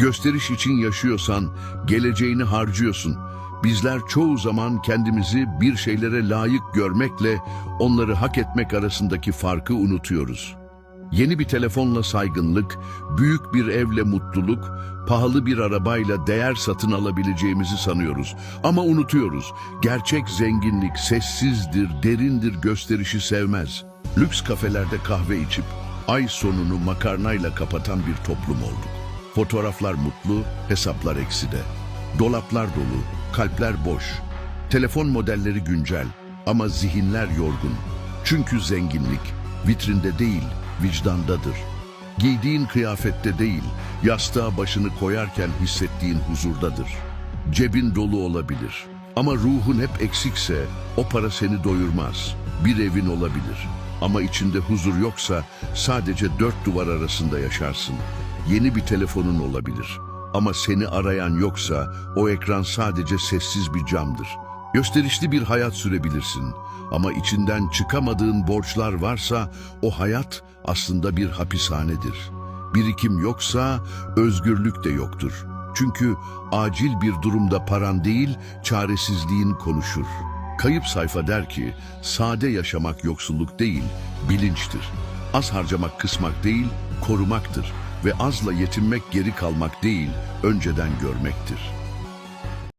Gösteriş için yaşıyorsan geleceğini harcıyorsun. Bizler çoğu zaman kendimizi bir şeylere layık görmekle onları hak etmek arasındaki farkı unutuyoruz. Yeni bir telefonla saygınlık, büyük bir evle mutluluk, pahalı bir arabayla değer satın alabileceğimizi sanıyoruz. Ama unutuyoruz. Gerçek zenginlik sessizdir, derindir, gösterişi sevmez. Lüks kafelerde kahve içip ay sonunu makarnayla kapatan bir toplum olduk. Fotoğraflar mutlu, hesaplar ekside. Dolaplar dolu, kalpler boş. Telefon modelleri güncel ama zihinler yorgun. Çünkü zenginlik vitrinde değil, vicdandadır. Giydiğin kıyafette değil, yastığa başını koyarken hissettiğin huzurdadır. Cebin dolu olabilir ama ruhun hep eksikse o para seni doyurmaz. Bir evin olabilir ama içinde huzur yoksa sadece dört duvar arasında yaşarsın. Yeni bir telefonun olabilir ama seni arayan yoksa o ekran sadece sessiz bir camdır. Gösterişli bir hayat sürebilirsin ama içinden çıkamadığın borçlar varsa o hayat aslında bir hapishanedir. Birikim yoksa özgürlük de yoktur. Çünkü acil bir durumda paran değil, çaresizliğin konuşur. Kayıp sayfa der ki, sade yaşamak yoksulluk değil, bilinçtir. Az harcamak kısmak değil, korumaktır. Ve azla yetinmek geri kalmak değil, önceden görmektir.''